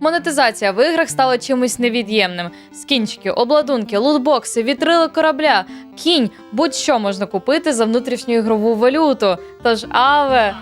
Монетизація в іграх стала чимось невід'ємним. Скінчики, обладунки, лутбокси, вітрили корабля, кінь, будь-що можна купити за внутрішню ігрову валюту. Тож аве,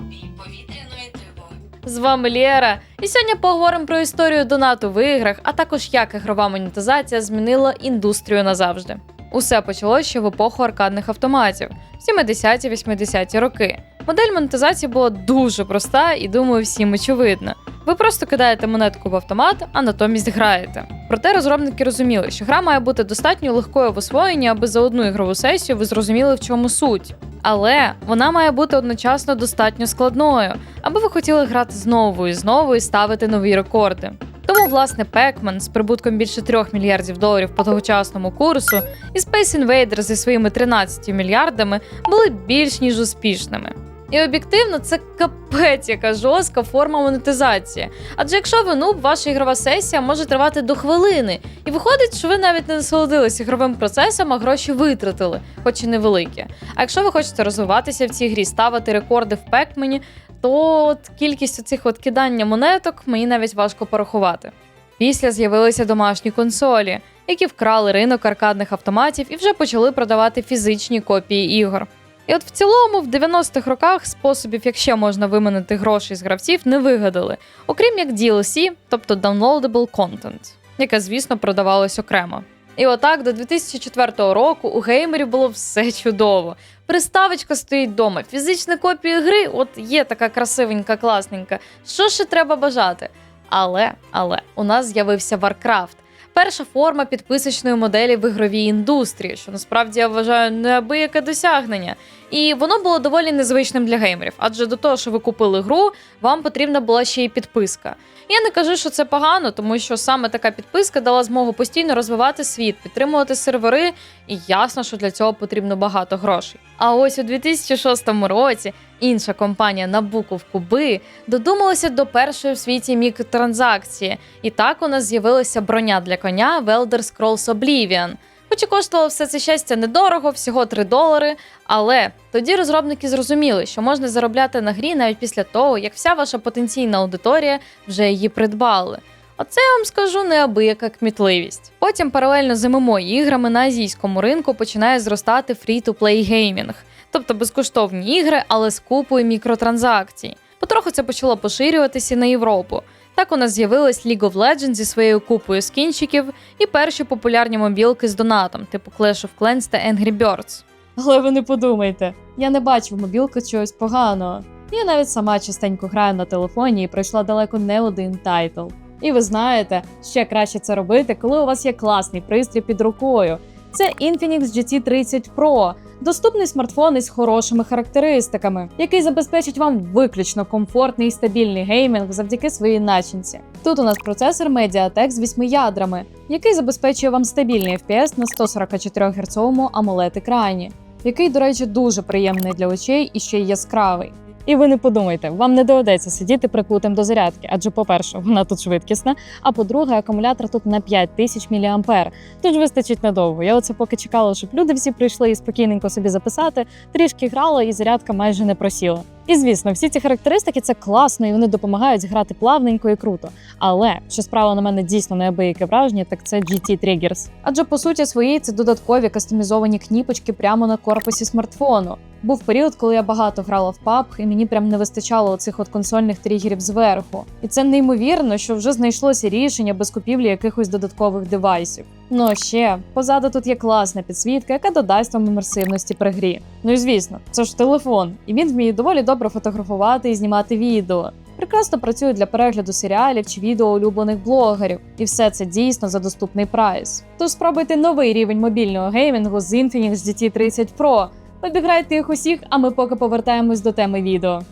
Відбій повітряної тривоги. з вами Лєра. І сьогодні поговоримо про історію донату в іграх, а також як ігрова монетизація змінила індустрію назавжди. Усе почалося ще в епоху аркадних автоматів в 70-80-ті роки. Модель монетизації була дуже проста і думаю, всім очевидна. Ви просто кидаєте монетку в автомат, а натомість граєте. Проте розробники розуміли, що гра має бути достатньо легкою в освоєнні, аби за одну ігрову сесію ви зрозуміли, в чому суть. Але вона має бути одночасно достатньо складною, аби ви хотіли грати знову і знову і ставити нові рекорди. Тому, власне, Pac-Man з прибутком більше 3 мільярдів доларів по тогочасному курсу і Space Invaders зі своїми 13 мільярдами були більш ніж успішними. І об'єктивно, це капець, яка жорстка форма монетизації. Адже якщо ви нуб, ваша ігрова сесія може тривати до хвилини, і виходить, що ви навіть не насолодились ігровим процесом, а гроші витратили, хоч і невеликі. А якщо ви хочете розвиватися в цій грі, ставити рекорди в пекмені, то от кількість цих от кидання монеток мені навіть важко порахувати. Після з'явилися домашні консолі, які вкрали ринок аркадних автоматів і вже почали продавати фізичні копії ігор. І от в цілому, в 90-х роках способів, як ще можна виманити гроші з гравців, не вигадали, окрім як DLC, тобто downloadable content, яке, звісно, продавалось окремо. І отак до 2004 року у геймерів було все чудово. Приставочка стоїть вдома, фізична копія гри, от є така красивенька, класненька. Що ще треба бажати? Але, але у нас з'явився Warcraft. Перша форма підписочної моделі в ігровій індустрії, що насправді я вважаю неабияке досягнення. І воно було доволі незвичним для геймерів, адже до того, що ви купили гру, вам потрібна була ще й підписка. Я не кажу, що це погано, тому що саме така підписка дала змогу постійно розвивати світ, підтримувати сервери, і ясно, що для цього потрібно багато грошей. А ось у 2006 році інша компанія на букв Куби додумалася до першої в світі мікротранзакції, і так у нас з'явилася броня для коня в Elder Scrolls Oblivion. Хоч і коштувало все це щастя недорого, всього 3 долари. Але тоді розробники зрозуміли, що можна заробляти на грі навіть після того, як вся ваша потенційна аудиторія вже її придбали. Оце я вам скажу неабияка кмітливість. Потім паралельно з ММО іграми на азійському ринку починає зростати free-to-play геймінг, тобто безкоштовні ігри, але з купою мікротранзакцій. Потроху це почало поширюватися на Європу. Так у нас з'явилась League of Legends зі своєю купою скінчиків і перші популярні мобілки з донатом, типу Clash of Clans та Angry Birds. Але ви не подумайте, я не бачу в мобілки чогось поганого. Я навіть сама частенько граю на телефоні і пройшла далеко не один тайтл. І ви знаєте, ще краще це робити, коли у вас є класний пристрій під рукою. Це Infinix GT30 Pro, доступний смартфон із хорошими характеристиками, який забезпечить вам виключно комфортний і стабільний геймінг завдяки своїй начинці. Тут у нас процесор Mediatek з 8 ядрами, який забезпечує вам стабільний FPS на 144 Гц amoled екрані, який, до речі, дуже приємний для очей і ще й яскравий. І ви не подумайте, вам не доведеться сидіти прикутим до зарядки, адже, по-перше, вона тут швидкісна, а по-друге, акумулятор тут на 5000 мА. Тож вистачить надовго. Я оце поки чекала, щоб люди всі прийшли і спокійненько собі записати, трішки грала, і зарядка майже не просіла. І звісно, всі ці характеристики це класно, і вони допомагають грати плавненько і круто. Але що справило на мене дійсно неабияке враження, так це GT Triggers. Адже по суті своїй це додаткові кастомізовані кніпочки прямо на корпусі смартфону. Був період, коли я багато грала в PUBG, і мені прям не вистачало оцих от консольних тригерів зверху. І це неймовірно, що вже знайшлося рішення без купівлі якихось додаткових девайсів. Ну ще позаду тут є класна підсвітка, яка додасть вам імерсивності при грі. Ну і звісно, це ж телефон, і він вміє доволі добре фотографувати і знімати відео. Прекрасно працює для перегляду серіалів чи відео улюблених блогерів, і все це дійсно за доступний прайс. Тож спробуйте новий рівень мобільного геймінгу з Infinix GT30 Pro. Обіграйте їх усіх, а ми поки повертаємось до теми відео.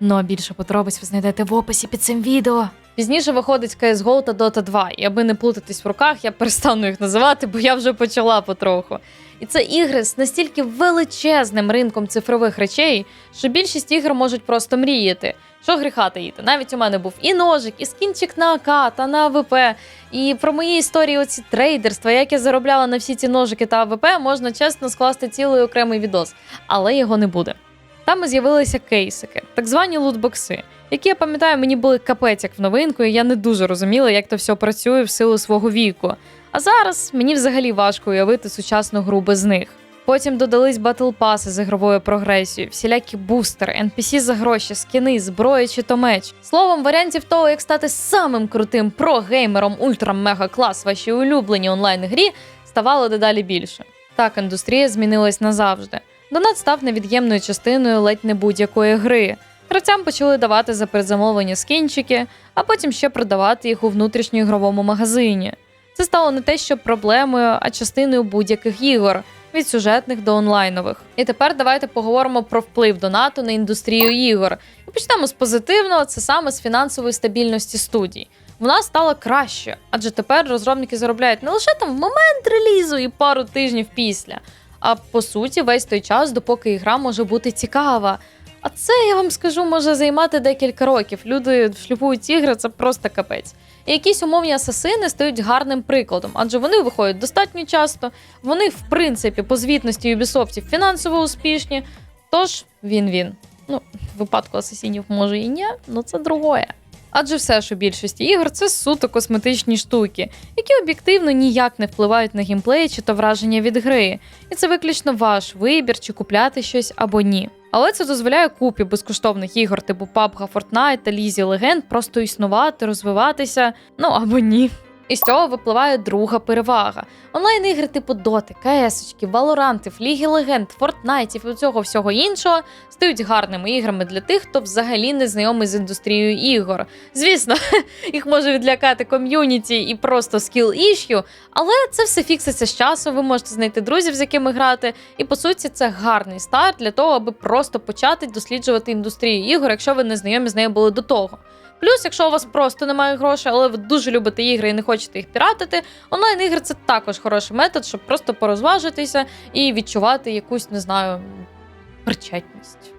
Ну а більше подробиць ви знайдете в описі під цим відео. Пізніше виходить CSGO та Dota 2, і аби не плутатись в руках, я перестану їх називати, бо я вже почала потроху. І це ігри з настільки величезним ринком цифрових речей, що більшість ігор можуть просто мріяти. Що гріха таїти? Навіть у мене був і ножик, і скінчик на АК та на АВП. І про мої історії оці трейдерства, як я заробляла на всі ці ножики та АВП, можна чесно скласти цілий окремий відос, але його не буде. Там з'явилися кейсики, так звані лутбокси, які я пам'ятаю, мені були капець як в новинку, і я не дуже розуміла, як то все працює в силу свого віку. А зараз мені взагалі важко уявити сучасну гру без них. Потім додались батл паси з ігровою прогресією, всілякі бустери, NPC за гроші, скіни, зброя чи то меч. Словом, варіантів того, як стати самим крутим про-геймером ультра-мега клас в вашій улюбленій онлайн-грі, ставало дедалі більше. Так, індустрія змінилась назавжди. Донат став невід'ємною частиною ледь не будь-якої гри. Гравцям почали давати за передзамовлення скінчики, а потім ще продавати їх у внутрішньоігровому магазині. Це стало не те, що проблемою, а частиною будь-яких ігор від сюжетних до онлайнових. І тепер давайте поговоримо про вплив донату на індустрію ігор. І почнемо з позитивного, це саме з фінансової стабільності студій. Вона стала краще, адже тепер розробники заробляють не лише там в момент релізу і пару тижнів після, а по суті весь той час, допоки ігра може бути цікава. А це я вам скажу, може займати декілька років. Люди шліфують ігри, це просто капець. І якісь умовні асасини стають гарним прикладом, адже вони виходять достатньо часто, вони, в принципі, по звітності Ubisoft фінансово успішні. Тож він-він. Ну, в випадку асасінів може і ні, але це другое. Адже все ж у більшості ігор це суто косметичні штуки, які об'єктивно ніяк не впливають на геймплей чи то враження від гри. І це виключно ваш вибір, чи купляти щось або ні. Але це дозволяє купі безкоштовних ігор типу PUBG, Fortnite та Лізі Легенд просто існувати, розвиватися, ну або ні. І з цього випливає друга перевага. Онлайн-ігри типу Доти, КС, Валорантів, Ліги Легенд, Фортнайтів і цього всього іншого стають гарними іграми для тих, хто взагалі не знайомий з індустрією ігор. Звісно, їх може відлякати ком'юніті і просто скіл іщу, але це все фікситься з часом. Ви можете знайти друзів, з якими грати. І по суті, це гарний старт для того, аби просто почати досліджувати індустрію ігор, якщо ви не знайомі з нею були до того. Плюс, якщо у вас просто немає грошей, але ви дуже любите ігри і не хочете їх піратити, онлайн-ігри це також хороший метод, щоб просто порозважитися і відчувати якусь, не знаю, причетність.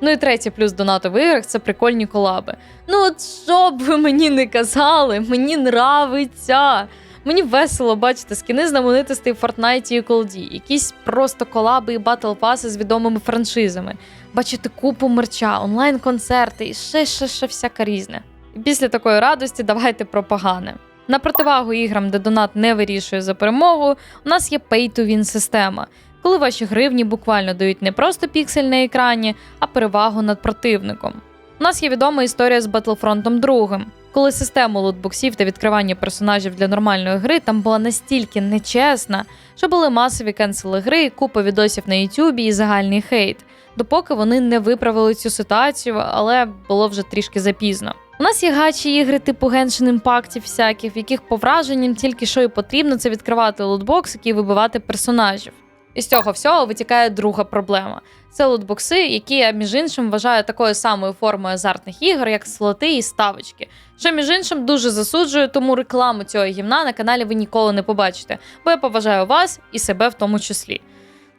Ну і третій плюс донату в іграх це прикольні колаби. Ну, от що б ви мені не казали, мені нравиться. Мені весело бачити скіни знаменитостей в Fortnite і Колді, якісь просто колаби і батл паси з відомими франшизами, бачити купу мерча, онлайн-концерти і ще ще ще всяке різне. І після такої радості давайте про погане. На противагу іграм, де донат не вирішує за перемогу, у нас є pay-to-win система, коли ваші гривні буквально дають не просто піксель на екрані, а перевагу над противником. У нас є відома історія з Battlefront 2, коли система лутбоксів та відкривання персонажів для нормальної гри там була настільки нечесна, що були масові кенсели гри, купа відосів на Ютубі і загальний хейт, допоки вони не виправили цю ситуацію, але було вже трішки запізно. У нас є гачі ігри типу Genshin Impact всяких, в яких по враженням тільки що і потрібно це відкривати лутбокс і вибивати персонажів. І з цього всього витікає друга проблема. Це лутбокси, які я між іншим вважаю такою самою формою азартних ігор, як слоти і ставочки. Що між іншим дуже засуджую, тому рекламу цього гімна на каналі ви ніколи не побачите, бо я поважаю вас і себе в тому числі.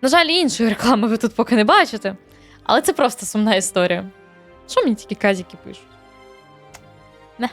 На жаль, іншої реклами ви тут поки не бачите, але це просто сумна історія. Що мені тільки казіки пишуть? Не.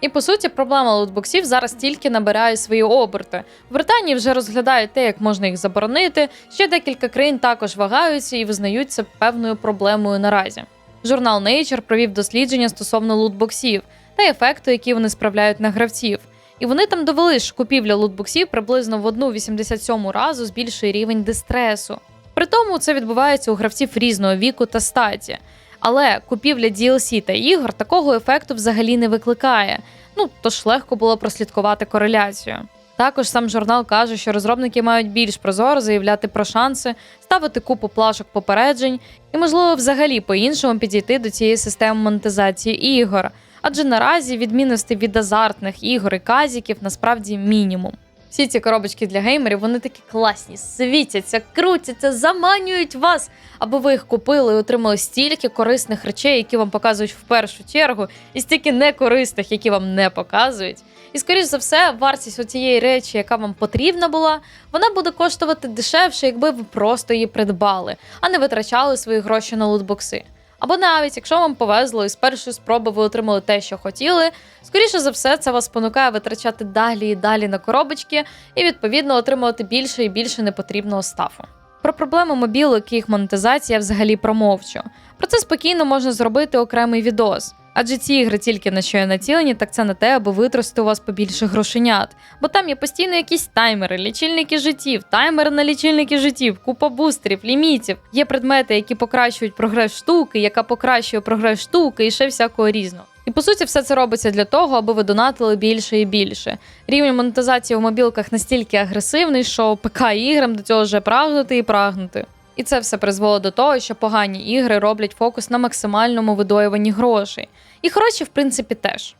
І по суті, проблема лутбоксів зараз тільки набирає свої оберти. В Британії вже розглядають те, як можна їх заборонити. Ще декілька країн також вагаються і визнають це певною проблемою наразі. Журнал Nature провів дослідження стосовно лутбоксів та ефекту, які вони справляють на гравців. І вони там довели, що купівля лутбоксів приблизно в 1,87 разу збільшує рівень дистресу. При тому це відбувається у гравців різного віку та статі. Але купівля DLC та ігор такого ефекту взагалі не викликає. Ну тож легко було прослідкувати кореляцію. Також сам журнал каже, що розробники мають більш прозоро заявляти про шанси, ставити купу плашок попереджень і, можливо, взагалі по-іншому підійти до цієї системи монетизації ігор. Адже наразі відмінностей від азартних ігор і казіків насправді мінімум. Всі ці коробочки для геймерів вони такі класні, світяться, крутяться, заманюють вас, аби ви їх купили і отримали стільки корисних речей, які вам показують в першу чергу, і стільки некорисних, які вам не показують. І, скоріш за все, вартість оцієї речі, яка вам потрібна була, вона буде коштувати дешевше, якби ви просто її придбали, а не витрачали свої гроші на лутбокси. Або навіть, якщо вам повезло і з першої спроби ви отримали те, що хотіли, скоріше за все, це вас спонукає витрачати далі і далі на коробочки і відповідно отримувати більше і більше непотрібного стафу. Про проблему мобілок і їх монетизація взагалі промовчу. Про це спокійно можна зробити окремий відос. Адже ці ігри тільки на що є націлені, так це на те, аби витрости у вас побільше грошенят. Бо там є постійно якісь таймери, лічильники життів, таймери на лічильники життів, купа бустерів, лімітів. Є предмети, які покращують прогрес штуки, яка покращує прогрес штуки і ще всякого різного. І по суті, все це робиться для того, аби ви донатили більше і більше. Рівень монетизації в мобілках настільки агресивний, що ПК іграм до цього вже прагнути і прагнути. І це все призвело до того, що погані ігри роблять фокус на максимальному видоюванні грошей. І хороші, в принципі, теж.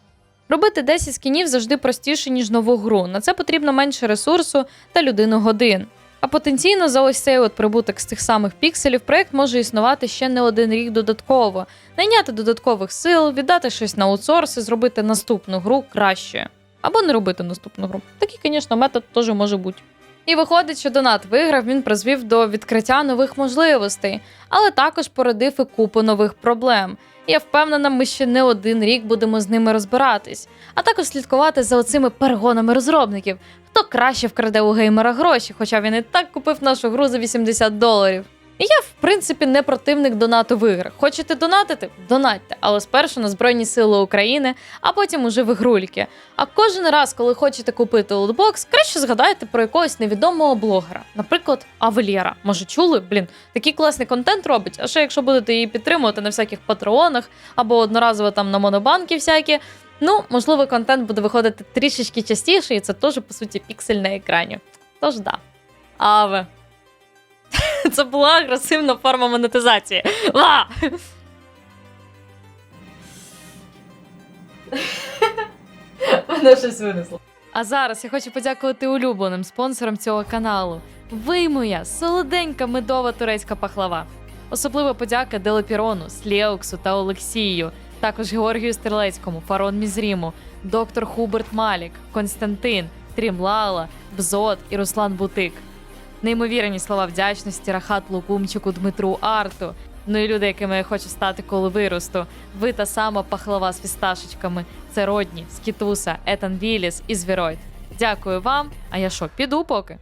Робити 10 скінів завжди простіше, ніж нову гру. На це потрібно менше ресурсу та людину годин. А потенційно за ось цей от прибуток з тих самих пікселів проект може існувати ще не один рік додатково, найняти додаткових сил, віддати щось на аутсорс і зробити наступну гру краще. Або не робити наступну гру. Такий, звісно, метод теж може бути. І виходить, що донат виграв, він призвів до відкриття нових можливостей, але також породив і купу нових проблем. Я впевнена, ми ще не один рік будемо з ними розбиратись, а також слідкувати за оцими перегонами розробників, хто краще вкраде у геймера гроші, хоча він і так купив нашу гру за 80 доларів. І я, в принципі, не противник донату в іграх. Хочете донатити? Донатьте, але спершу на Збройні Сили України, а потім уже в ігрульки. А кожен раз, коли хочете купити лутбокс, краще згадайте про якогось невідомого блогера, наприклад, Авелєра. Може, чули? Блін, такий класний контент робить. А ще якщо будете її підтримувати на всяких патреонах або одноразово там на монобанки всякі. Ну, можливо, контент буде виходити трішечки частіше, і це теж, по суті, піксель на екрані. Тож да. Аве. Це була агресивна форма монетизації. Ва! Мене щось винесло. А зараз я хочу подякувати улюбленим спонсорам цього каналу. Ви моя солоденька медова турецька пахлава. Особлива подяка Делепірону, Сліоксу та Олексію, також Георгію Стрілецькому, Фарон Мізріму, доктор Хуберт Малік, Константин, Трімлала, Бзот і Руслан Бутик. Неймовірні слова вдячності Рахат Лукумчику Дмитру Арту. Ну і люди, якими я хочу стати, коли виросту. Ви та сама пахлава з фісташечками. Це Родні, Скітуса, Етан Віліс і Звіройд. Дякую вам. А я що, піду поки?